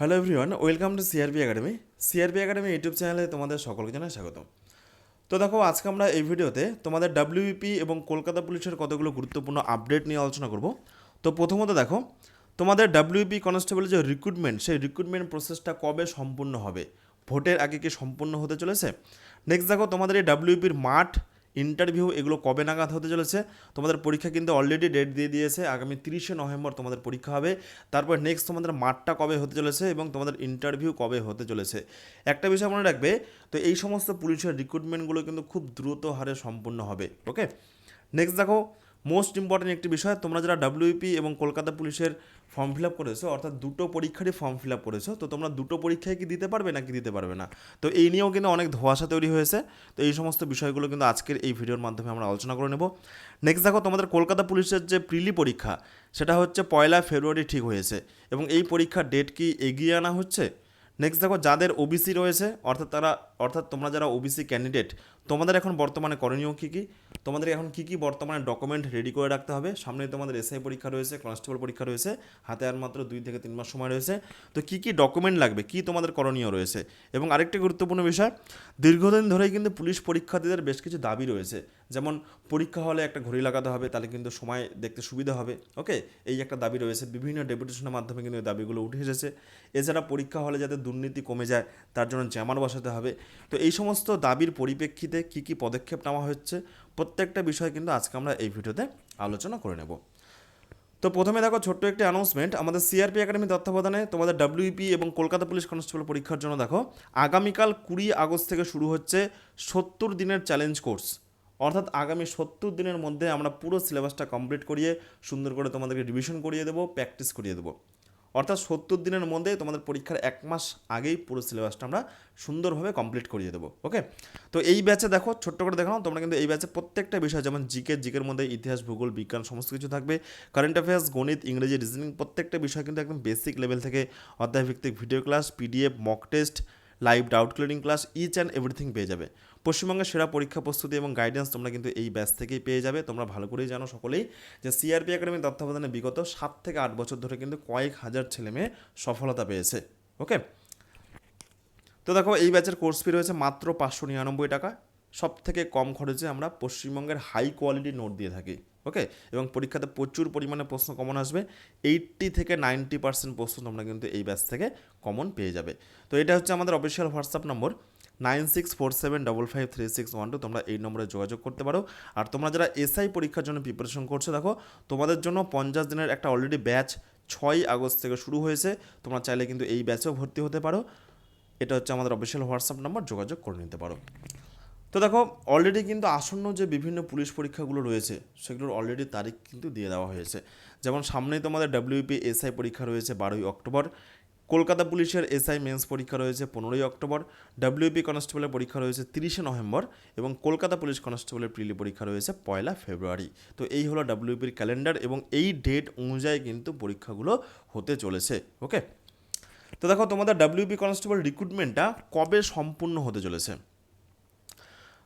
Hello everyone welcome to CRP academy CRP academy YouTube চ্যানেলে তোমাদের সকলকে জানাই স্বাগত তো দেখো, আজকে আমরা এই ভিডিওতে তোমাদের ডাব্লিউপি এবং কলকাতা পুলিশের কতগুলো গুরুত্বপূর্ণ আপডেট নিয়ে আলোচনা করব। তো প্রথমত দেখো, তোমাদের ডাব্লিউপি কনস্টেবল যে রিক্রুটমেন্ট সেই রিক্রুটমেন্ট প্রসেসটা কবে সম্পূর্ণ হবে? ভোটের আগে কি সম্পূর্ণ হতে চলেছে? নেক্সট দেখো, তোমাদের এই ডাব্লিউপির মাঠ ইন্টারভিউ এগুলো কবে নাগাদ হতে চলেছে? তোমাদের পরীক্ষা কিন্তু অলরেডি ডেট দিয়ে দিয়েছে। আগামী তিরিশে নভেম্বর তোমাদের পরীক্ষা হবে। তারপর নেক্সট তোমাদের মাঠটা কবে হতে চলেছে এবং তোমাদের ইন্টারভিউ কবে হতে চলেছে? একটা বিষয় মনে রাখবে, তো এই সমস্ত পুলিশের রিক্রুটমেন্টগুলো কিন্তু খুব দ্রুত হারে সম্পূর্ণ হবে। ওকে নেক্সট দেখো মোস্ট ইম্পর্টেন্ট একটি বিষয়, তোমরা যারা ডাব্লিউপি এবং কলকাতা পুলিশের ফর্ম ফিল আপ করেছ, অর্থাৎ দুটো পরীক্ষারই ফর্ম ফিল আপ করেছ, তো তোমরা দুটো পরীক্ষায় কি দিতে পারবে নাকি দিতে পারবে না? তো এই নিয়েও কিন্তু অনেক ধোয়াশা তৈরি হয়েছে, তো এই সমস্ত বিষয়গুলো কিন্তু আজকের এই ভিডিওর মাধ্যমে আমরা আলোচনা করে নেব। নেক্সট দেখো, তোমাদের কলকাতা পুলিশের যে প্রিলি পরীক্ষা, সেটা হচ্ছে পয়লা ফেব্রুয়ারি ঠিক হয়েছে, এবং এই পরীক্ষার ডেট কি এগিয়ে আনা হচ্ছে? নেক্সট দেখো, যাদের ওবিসি রয়েছে, অর্থাৎ তারা অর্থাৎ তোমরা যারা ওবিসি ক্যান্ডিডেট তোমাদের এখন বর্তমানে করণীয় কী কী? তোমাদের এখন কী কী বর্তমানে ডকুমেন্ট রেডি করে রাখতে হবে? সামনে তোমাদের এসআই পরীক্ষা রয়েছে কনস্টেবল পরীক্ষা রয়েছে, হাতে আর মাত্র দুই থেকে তিন মাস সময় রয়েছে। তো কী কী ডকুমেন্ট লাগবে? কী তোমাদের করণীয় রয়েছে? এবং আরেকটি গুরুত্বপূর্ণ বিষয়, দীর্ঘদিন ধরেই কিন্তু পুলিশ পরীক্ষার্থীদের বেশ কিছু দাবি রয়েছে। যেমন পরীক্ষা হলে একটা ঘড়ি লাগাতে হবে, তাহলে কিন্তু সময় দেখতে সুবিধা হবে। ওকে? এই একটা দাবি রয়েছে। বিভিন্ন ডেপুটেশনের মাধ্যমে কিন্তু এই দাবিগুলো উঠে এসেছে। এছাড়া পরীক্ষা হলে যাতে দুর্নীতি কমে যায়, তার জন্য জ্যামার বসাতে হবে। তো এই সমস্ত দাবির পরিপ্রেক্ষিতে কী কী পদক্ষেপ নেওয়া হচ্ছে, প্রত্যেকটা বিষয় কিন্তু আজকে আমরা এই ভিডিওতে আলোচনা করে নেব। তো প্রথমে দেখো ছোট্ট একটি অ্যানাউন্সমেন্ট আমাদের সিআরপি একাডেমি তত্ত্বাবধানে তোমাদের ডাব্লিউপি এবং কলকাতা পুলিশ কনস্টেবল পরীক্ষার জন্য দেখো, আগামীকাল কুড়ি আগস্ট থেকে শুরু হচ্ছে সত্তর দিনের চ্যালেঞ্জ কোর্স অর্থাৎ আগামী সত্তর দিনের মধ্যে আমরা পুরো সিলেবাসটা কমপ্লিট করিয়ে সুন্দর করে তোমাদেরকে রিভিশন করিয়ে দেবো প্র্যাকটিস করিয়ে দেবো। অর্থাৎ সত্তর দিনের মধ্যে তোমাদের পরীক্ষার এক মাস আগেই পুরো সিলেবাসটা আমরা সুন্দরভাবে কমপ্লিট করিয়ে দেবো ওকে তো এই ব্যাচে দেখো, ছোট্ট করে দেখানো তোমরা কিন্তু এই ব্যাচে প্রত্যেকটা বিষয়, যেমন জিকে জিকের মধ্যে ইতিহাস, ভূগোল, বিজ্ঞান, সমস্ত কিছু থাকবে। কারেন্ট অ্যাফেয়ার্স গণিত, ইংরেজি রিজনিং প্রত্যেকটা বিষয় কিন্তু একদম বেসিক লেভেল থেকে অধ্যায়ভিত্তিক video class PDF mock test live doubt clearing class each and everything পেয়ে যাবে। পশ্চিমবঙ্গের সেরা পরীক্ষা প্রস্তুতি এবং গাইডেন্স তোমরা কিন্তু এই ব্যাচ থেকেই পেয়ে যাবে। তোমরা ভালো করেই জানো সকলেই যে সিআরপি একাডেমির তত্ত্বাবধানে বিগত সাত থেকে আট বছর ধরে কিন্তু কয়েক হাজার ছেলে মেয়ে সফলতা পেয়েছে ওকে তো দেখো, এই ব্যাচের কোর্স ফি রয়েছে মাত্র পাঁচশো নিরানব্বই টাকা। সব থেকে কম খরচে আমরা পশ্চিমবঙ্গের হাই কোয়ালিটি নোট দিয়ে থাকি ওকে এবং পরীক্ষাতে প্রচুর পরিমাণে প্রশ্ন কমন আসবে। এইট্টি থেকে নাইনটি পার্সেন্ট প্রশ্ন তোমরা কিন্তু এই ব্যাচ থেকে কমন পেয়ে যাবে। তো এটা হচ্ছে আমাদের official WhatsApp number nine six four seven double five three six one two তোমরা এই নম্বরে যোগাযোগ করতে পারো। আর তোমরা যারা এসআই পরীক্ষার জন্য প্রিপারেশন করছ, দেখো, তোমাদের জন্য পঞ্চাশ দিনের একটা অলরেডি ব্যাচ ছয় আগস্ট থেকে শুরু হয়েছে। তোমরা চাইলে কিন্তু এই ব্যাচেও ভর্তি হতে পারো। এটা হচ্ছে আমাদের অফিসিয়াল হোয়াটসঅ্যাপ নাম্বার যোগাযোগ করে নিতে পারো। তো দেখো অলরেডি কিন্তু আসন্ন যে বিভিন্ন পুলিশ পরীক্ষাগুলো রয়েছে, সেগুলোর অলরেডি তারিখ কিন্তু দিয়ে দেওয়া হয়েছে। যেমন সামনেই তোমাদের ডাব্লিউপি এসআই পরীক্ষা রয়েছে বারোই অক্টোবর। কলকাতা পুলিশের এসআই মেন্স পরীক্ষা রয়েছে পনেরোই অক্টোবর ডাব্লিউপি কনস্টেবলের পরীক্ষা রয়েছে তিরিশে নভেম্বর এবং কলকাতা পুলিশ কনস্টেবলের প্রিলি পরীক্ষা রয়েছে পয়লা ফেব্রুয়ারি। তো এই হলো ডাব্লিউপির ক্যালেন্ডার এবং এই ডেট অনুযায়ী কিন্তু পরীক্ষাগুলো হতে চলেছে, ওকে? তো দেখো তোমাদের ডাব্লিউপি কনস্টেবল রিক্রুটমেন্টটা কবে সম্পূর্ণ হতে চলেছে?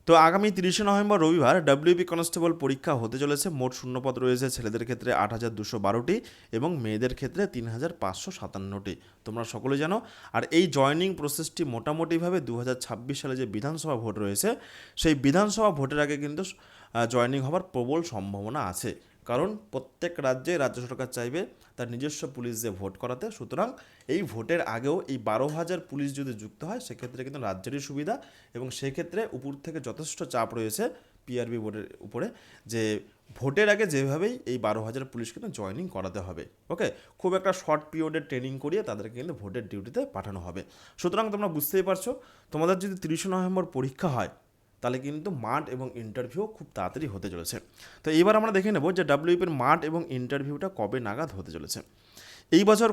তো আগামী তিরিশে নভেম্বর রবিবার ডাব্লিউবি কনস্টেবল পরীক্ষা হতে চলেছে। মোট শূন্যপদ রয়েছে ছেলেদের ক্ষেত্রে আট হাজার দুশো বারোটি এবং মেয়েদের ক্ষেত্রে তিন হাজার পাঁচশো সাতান্নটি। তোমরা সকলে জানো। আর এই জয়নিং প্রসেসটি মোটামুটিভাবে দু হাজার ছাব্বিশ সালে যে বিধানসভা ভোট রয়েছে, সেই বিধানসভা ভোটের আগে কিন্তু জয়নিং হওয়ার প্রবল সম্ভাবনা আছে। কারণ প্রত্যেক রাজ্যে রাজ্য সরকার চাইবে তার নিজস্ব পুলিশ দিয়ে ভোট করাতে। সুতরাং এই ভোটের আগেও এই বারো হাজার পুলিশ যদি যুক্ত হয়, সেক্ষেত্রে কিন্তু রাজ্যেরই সুবিধা এবং সেক্ষেত্রে উপর থেকে যথেষ্ট চাপ রয়েছে পিআরবি বোর্ডের উপরে যে ভোটের আগে যেভাবেই এই বারো হাজার পুলিশ কিন্তু জয়নিং করাতে হবে। ওকে খুব একটা শর্ট পিরিয়ডের ট্রেনিং করিয়ে তাদেরকে কিন্তু ভোটের ডিউটিতে পাঠানো হবে। সুতরাং তোমরা বুঝতেই পারছ, তোমাদের যদি তিরিশে নভেম্বর পরীক্ষা হয় তাহলে কিন্তু মাঠ এবং ইন্টারভিউ খুব তাড়াতাড়ি হতে চলেছে। তো এইবার আমরা দেখে নেব যে ডাব্লিউপির মাঠ এবং ইন্টারভিউটা কবে নাগাদ হতে চলেছে। এই বছর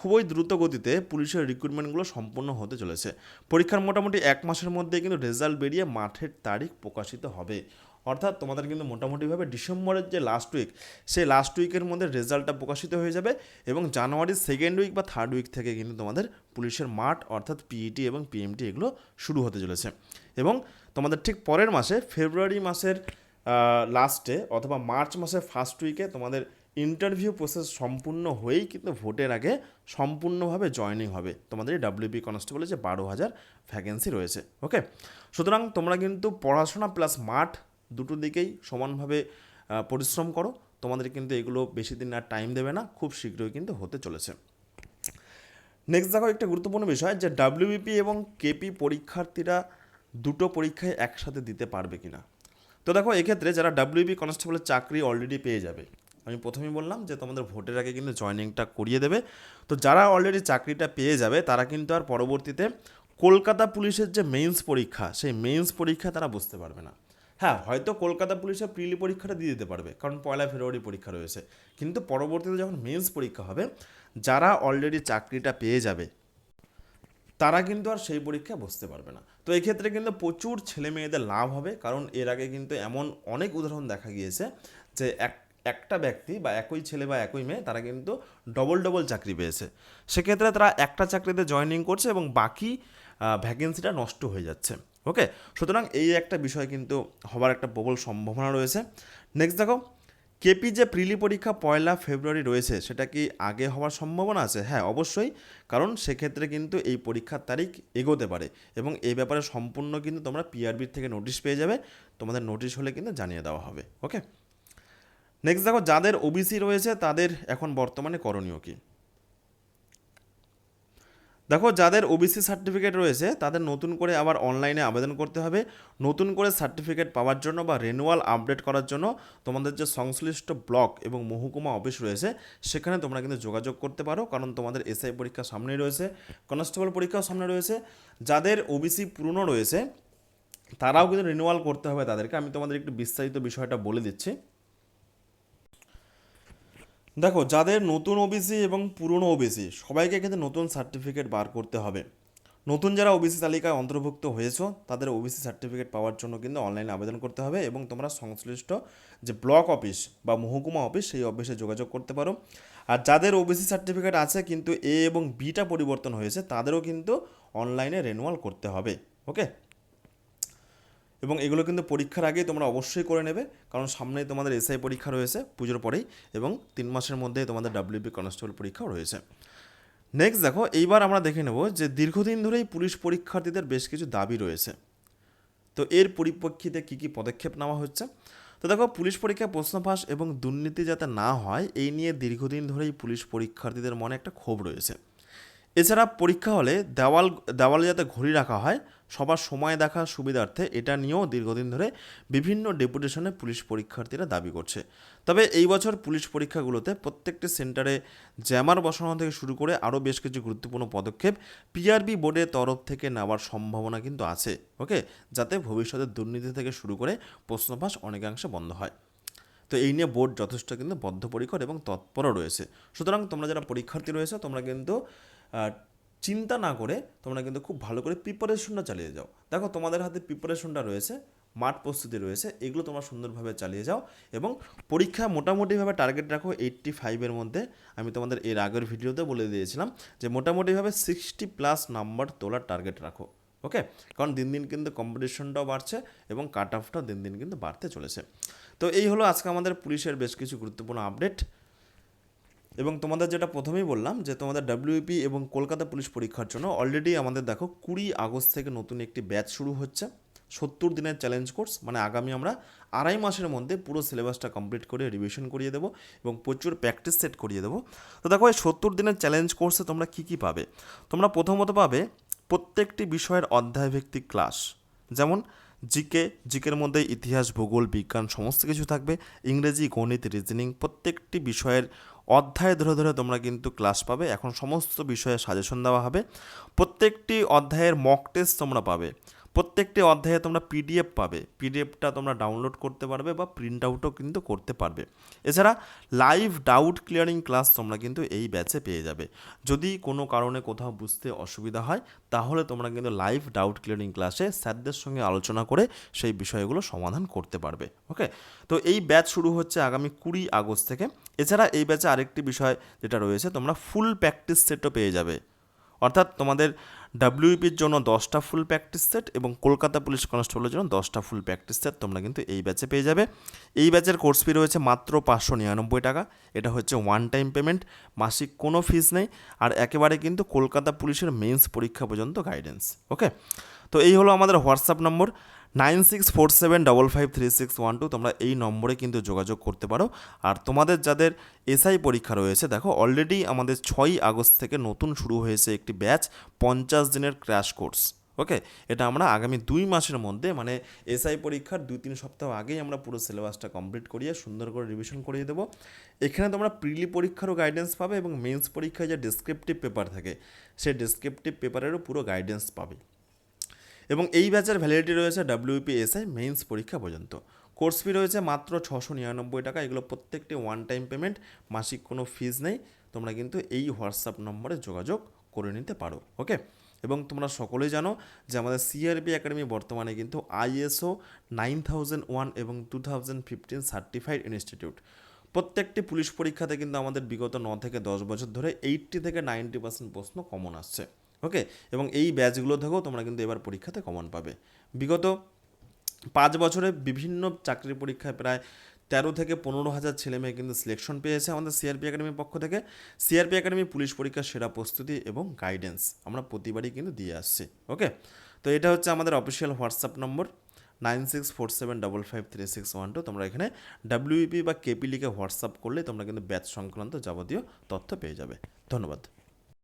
খুবই দ্রুত গতিতে পুলিশের রিক্রুটমেন্টগুলো সম্পূর্ণ হতে চলেছে। পরীক্ষার মোটামুটি এক মাসের মধ্যে কিন্তু রেজাল্ট বেরিয়ে মাঠের তারিখ প্রকাশিত হবে। অর্থাৎ তোমাদের কিন্তু মোটামুটিভাবে ডিসেম্বরের যে লাস্ট উইক সেই লাস্ট উইকের মধ্যে রেজাল্টটা প্রকাশিত হয়ে যাবে এবং জানুয়ারির সেকেন্ড উইক বা থার্ড উইক থেকে কিন্তু তোমাদের পুলিশের মাঠ অর্থাৎ পিইটি এবং পিএমটি এগুলো শুরু হতে চলেছে। এবং তোমাদের ঠিক পরের মাসে ফেব্রুয়ারি মাসের লাস্টে অথবা মার্চ মাসের ফার্স্ট উইকে তোমাদের ইন্টারভিউ প্রসেস সম্পূর্ণ হয়েই কিন্তু ভোটের আগে সম্পূর্ণভাবে জয়েনিং হবে। তোমাদের এই ডাব্লিউপি কনস্টেবলে যে বারো হাজার ভ্যাকেন্সি রয়েছে ওকে সুতরাং তোমরা কিন্তু পড়াশোনা প্লাস মাঠ দুটো দিকেই সমানভাবে পরিশ্রম করো। তোমাদের কিন্তু এগুলো বেশি দিন আর টাইম দেবে না, খুব শীঘ্রই কিন্তু হতে চলেছে। নেক্সট দেখো একটা গুরুত্বপূর্ণ বিষয় যে ডাব্লিউবিপি এবং কেপি পরীক্ষার্থীরা দুটো পরীক্ষায় একসাথে দিতে পারবে কিনা। তো দেখো, এক্ষেত্রে যারা ডাব্লিউবি কনস্টেবলের চাকরি অলরেডি পেয়ে যাবে, আমি প্রথমেই বললাম যে তোমাদের ভোটের আগে কিন্তু জয়েনিংটা করিয়ে দেবে। তো যারা অলরেডি চাকরিটা পেয়ে যাবে, তারা কিন্তু আর পরবর্তীতে কলকাতা পুলিশের যে মেইনস পরীক্ষা, সেই মেইনস পরীক্ষা তারা বুঝতে পারবে না। হ্যাঁ হয়তো কলকাতা পুলিশের প্রিলি পরীক্ষাটা দিয়ে দিতে পারবে, কারণ পয়লা ফেব্রুয়ারি পরীক্ষা রয়েছে। কিন্তু পরবর্তীতে যখন মেইনস পরীক্ষা হবে, যারা অলরেডি চাকরিটা পেয়ে যাবে তারা কিন্তু আর সেই পরীক্ষায় বসতে পারবে না। তো এক্ষেত্রে কিন্তু প্রচুর ছেলে মেয়েদের লাভ হবে, কারণ এর আগে কিন্তু এমন অনেক উদাহরণ দেখা গিয়েছে যে এক, একটা ব্যক্তি বা একই ছেলে বা একই মেয়ে তারা কিন্তু ডবল ডবল চাকরি পেয়েছে। সেক্ষেত্রে তারা একটা চাকরিতে জয়েনিং করছে এবং বাকি ভ্যাকেন্সিটা নষ্ট হয়ে যাচ্ছে। ওকে সুতরাং এই একটা বিষয় কিন্তু হবার একটা প্রবল সম্ভাবনা রয়েছে। নেক্সট দেখো কেপি যে প্রিলি পরীক্ষা পয়লা ফেব্রুয়ারি রয়েছে, সেটা কি আগে হওয়ার সম্ভাবনা আছে? হ্যাঁ অবশ্যই, কারণ সেক্ষেত্রে কিন্তু এই পরীক্ষার তারিখ এগোতে পারে এবং এই ব্যাপারে সম্পূর্ণ কিন্তু তোমরা পিআরবির থেকে নোটিশ পেয়ে যাবে, তোমাদের নোটিশ হলে কিন্তু জানিয়ে দেওয়া হবে, ওকে? নেক্সট দেখো, যাদের ওবিসি রয়েছে, তাদের এখন বর্তমানে করণীয় কী? দেখো, যাদের ওবিসি সার্টিফিকেট রয়েছে, তাদের নতুন করে আবার অনলাইনে আবেদন করতে হবে। নতুন করে সার্টিফিকেট পাওয়ার জন্য বা রেনুয়াল আপডেট করার জন্য তোমাদের যে সংশ্লিষ্ট ব্লক এবং মহকুমা অফিস রয়েছে, সেখানে তোমরা কিন্তু যোগাযোগ করতে পারো, কারণ তোমাদের এসআই পরীক্ষা সামনেই রয়েছে কনস্টেবল পরীক্ষাও সামনে রয়েছে। যাদের ওবিসি পুরনো রয়েছে, তারাও কিন্তু রিনিউয়াল করতে হবে তাদেরকে। আমি তোমাদের একটু বিস্তারিত বিষয়টা বলে দিচ্ছি। দেখো, যাদের নতুন ওবিসি এবং পুরনো ওবিসি সবাইকে কিন্তু নতুন সার্টিফিকেট বার করতে হবে। নতুন যারা ওবিসি তালিকায় অন্তর্ভুক্ত হয়েছো, তাদের ওবিসি সার্টিফিকেট পাওয়ার জন্য কিন্তু অনলাইনে আবেদন করতে হবে এবং তোমরা সংশ্লিষ্ট যে ব্লক অফিস বা মহকুমা অফিস, সেই অফিসে যোগাযোগ করতে পারো। আর যাদের ওবিসি সার্টিফিকেট আছে কিন্তু এ এবং বিটা পরিবর্তন হয়েছে, তাদেরও কিন্তু অনলাইনে রেনুয়াল করতে হবে ওকে এবং এগুলো কিন্তু পরীক্ষার আগেই তোমরা অবশ্যই করে নেবে, কারণ সামনেই তোমাদের এসআই পরীক্ষা রয়েছে, পুজোর পরেই, এবং তিন মাসের মধ্যেই তোমাদের ডাব্লিউবি কনস্টেবল পরীক্ষাও রয়েছে। নেক্সট দেখো, এইবার আমরা দেখে নেব যে দীর্ঘদিন ধরেই পুলিশ পরীক্ষার্থীদের বেশ কিছু দাবি রয়েছে। তো এর পরিপ্রেক্ষিতে কী কী পদক্ষেপ নেওয়া হচ্ছে? তো দেখো, পুলিশ পরীক্ষায় প্রশ্ন ফাঁস এবং দুর্নীতি যাতে না হয়, এই নিয়ে দীর্ঘদিন ধরেই পুলিশ পরীক্ষার্থীদের মনে একটা ক্ষোভ রয়েছে। এছাড়া পরীক্ষা হলে দেওয়াল, দেওয়ালে যাতে ঘড়ি রাখা হয় সবার সময় দেখার সুবিধার্থে এটা নিয়েও দীর্ঘদিন ধরে বিভিন্ন ডেপুটেশনে পুলিশ পরীক্ষার্থীরা দাবি করছে। তবে এই বছর পুলিশ পরীক্ষাগুলোতে প্রত্যেকটি সেন্টারে জ্যামার বসানো থেকে শুরু করে আরও বেশ কিছু গুরুত্বপূর্ণ পদক্ষেপ পিআরবি বোর্ডের তরফ থেকে নেওয়ার সম্ভাবনা কিন্তু আছে, ওকে? যাতে ভবিষ্যতে দুর্নীতি থেকে শুরু করে প্রশ্নপাস অনেকাংশে বন্ধ হয়। তো এই নিয়ে বোর্ড যথেষ্ট কিন্তু বদ্ধপরিকর এবং তৎপরও রয়েছে। সুতরাং তোমরা যারা পরীক্ষার্থী রয়েছে, তোমরা কিন্তু চিন্তা না করে তোমরা কিন্তু খুব ভালো করে প্রিপারেশনটা চালিয়ে যাও। দেখো তোমাদের হাতে প্রিপারেশনটা রয়েছে, মাঠ প্রস্তুতি রয়েছে, এগুলো তোমরা সুন্দরভাবে চালিয়ে যাও এবং পরীক্ষা মোটামুটিভাবে টার্গেট রাখো এইট্টি ফাইভের মধ্যে। আমি তোমাদের এর আগের ভিডিওতে বলে দিয়েছিলাম যে মোটামুটিভাবে সিক্সটি প্লাস নাম্বার তোলার টার্গেট রাখো ওকে কারণ দিন দিন কিন্তু কম্পিটিশনটাও বাড়ছে এবং কাট অফটাও দিন দিন কিন্তু বাড়তে চলেছে। তো এই হলো আজকে আমাদের পুলিশের বেশ কিছু গুরুত্বপূর্ণ আপডেট এবং তোমাদের যেটা প্রথমেই বললাম যে তোমাদের ডাব্লিউপি এবং কলকাতা পুলিশ পরীক্ষার জন্য অলরেডি আমাদের দেখো কুড়ি আগস্ট থেকে নতুন একটি ব্যাচ শুরু হচ্ছে। সত্তর দিনের চ্যালেঞ্জ কোর্স মানে আগামী আমরা আড়াই মাসের মধ্যে পুরো সিলেবাসটা কমপ্লিট করে রিভিশন করিয়ে দেবো এবং প্রচুর প্র্যাকটিস সেট করিয়ে দেবো। তো দেখো, এই সত্তর দিনের চ্যালেঞ্জ কোর্সে তোমরা কী কী পাবে? তোমরা প্রথমত পাবে প্রত্যেকটি বিষয়ের অধ্যায়ভিত্তিক ক্লাস যেমন জিকে জিকের মধ্যে ইতিহাস, ভূগোল, বিজ্ঞান, সমস্ত কিছু থাকবে। ইংরেজি, গণিত রিজনিং প্রত্যেকটি বিষয়ের অধ্যায় ধরে ধরে তোমরা কিন্তু ক্লাস পাবে। এখন সমস্ত বিষয়ে সাজেশন দেওয়া হবে। প্রত্যেকটি অধ্যায়ের মক টেস্ট তোমরা পাবে। প্রত্যেকটি অধ্যায়ে তোমরা পিডিএফ পাবে। পিডিএফটা তোমরা ডাউনলোড করতে পারবে বা প্রিন্ট আউটও কিন্তু করতে পারবে। এছাড়া লাইভ ডাউট ক্লিয়ারিং ক্লাস তোমরা কিন্তু এই ব্যাচে পেয়ে যাবে। যদি কোনো কারণে কোথাও বুঝতে অসুবিধা হয়, তাহলে তোমরা কিন্তু লাইভ ডাউট ক্লিয়ারিং ক্লাসে স্যারদের সঙ্গে আলোচনা করে সেই বিষয়গুলো সমাধান করতে পারবে। ওকে? তো এই ব্যাচ শুরু হচ্ছে আগামী কুড়ি আগস্ট থেকে। এছাড়া এই ব্যাচে আরেকটি বিষয় যেটা রয়েছে, তোমরা ফুল প্র্যাকটিস সেটও পেয়ে যাবে। অর্থাৎ তোমাদের ডাব্লিউপির জন্য দশটা ফুল প্র্যাকটিস সেট এবং কলকাতা পুলিশ কনস্টেবলের জন্য দশটা ফুল প্র্যাকটিস সেট তোমরা কিন্তু এই ব্যাচে পেয়ে যাবে। এই ব্যাচের কোর্স ফি রয়েছে মাত্র পাঁচশো নিরানব্বই টাকা। এটা হচ্ছে ওয়ান টাইম পেমেন্ট মাসিক কোনো ফিস নেই আর একেবারে কিন্তু কলকাতা পুলিশের মেন্স পরীক্ষা পর্যন্ত গাইডেন্স ওকে তো এই হলো আমাদের WhatsApp number nine six four seven double five three six one two তোমরা এই নম্বরে কিন্তু যোগাযোগ করতে পারো। আর তোমাদের যাদের এসআই পরীক্ষা রয়েছে, দেখো অলরেডি আমাদের ছয়ই আগস্ট থেকে নতুন শুরু হয়েছে একটি ব্যাচ, পঞ্চাশ দিনের ক্র্যাশ কোর্স ওকে এটা আমরা আগামী দুই মাসের মধ্যে মানে এসআই পরীক্ষার দুই তিন সপ্তাহ আগেই আমরা পুরো সিলেবাসটা কমপ্লিট করিয়ে সুন্দর করে রিভিশন করিয়ে দেবো। এখানে তোমরা প্রিলি পরীক্ষারও গাইডেন্স পাবে এবং মেন্স পরীক্ষায় যে ডেসক্রিপটিভ পেপার থাকে, সেই ডেসক্রিপটিভ পেপারেরও পুরো গাইডেন্স পাবে। এবং এই ব্যাচের ভ্যালিডিটি রয়েছে ডাব্লিউপি এসআই মেইনস পরীক্ষা পর্যন্ত। কোর্স ফি রয়েছে মাত্র ছশো নিরানব্বই টাকা, এগুলো প্রত্যেকটি ওয়ান টাইম পেমেন্ট মাসিক কোনো ফিজ নেই। তোমরা কিন্তু এই হোয়াটসঅ্যাপ নম্বরে যোগাযোগ করে নিতে পারো ওকে এবং তোমরা সকলেই জানো যে আমাদের সিআরপি একাডেমি বর্তমানে কিন্তু আইএসও নাইন থাউজেন্ড ওয়ান এবং two thousand fifteen certified institute প্রত্যেকটি পুলিশ পরীক্ষাতে কিন্তু আমাদের বিগত ন থেকে দশ বছর ধরে এইট্টি থেকে নাইনটি পার্সেন্ট প্রশ্ন কমন আসছে। ওকে এবং এই ব্যাচগুলো থেকেও তোমরা কিন্তু এবার পরীক্ষাতে কমন পাবে। বিগত পাঁচ বছরে বিভিন্ন চাকরি পরীক্ষায় প্রায় তেরো থেকে পনেরো হাজার ছেলে মেয়ে কিন্তু সিলেকশন পেয়েছে আমাদের সিআরপি একাডেমির পক্ষ থেকে। সিআরপি একাডেমি পুলিশ পরীক্ষার সেরা প্রস্তুতি এবং গাইডেন্স আমরা প্রতিবারই কিন্তু দিয়ে আসছি। ওকে তো এটা হচ্ছে আমাদের official WhatsApp number nine six four seven double five three six one two তোমরা এখানে ডাব্লিউপি বা কেপি লিখে হোয়াটসঅ্যাপ করলে তোমরা কিন্তু ব্যাচ সংক্রান্ত যাবতীয় তথ্য পেয়ে যাবে। ধন্যবাদ।